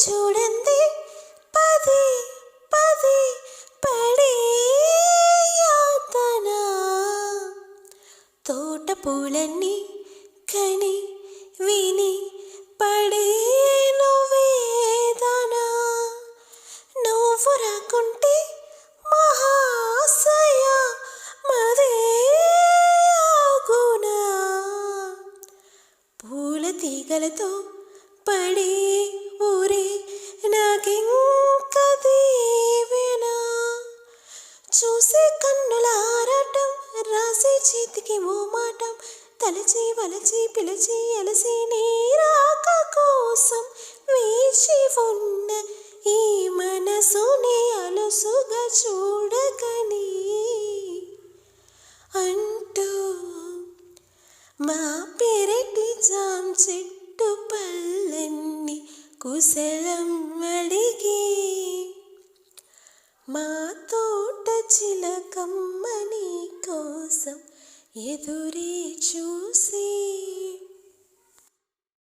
చూడండి పది పది పడే యాతన. తోట పూలన్నీ కని విని పడేను వేదన నువ్వు రాకుంటే మహాశయ మదే ఆగునా. పూల తీగలతో పడే కన్నుల ఆరాటం రాసే చేతికి మోమాటం తలచి వలచి పిలిచి అలసి నీరాక కోసం వేచి ఉన్న ఈ మనసుని అలుసుగా చూడకని అంటూ మా పెరటి జాం చెట్టు పళ్ళన్ని కుశలం అడిగి మా తోట చిలకమ్మ నీ కోసం ఎదురే చూసి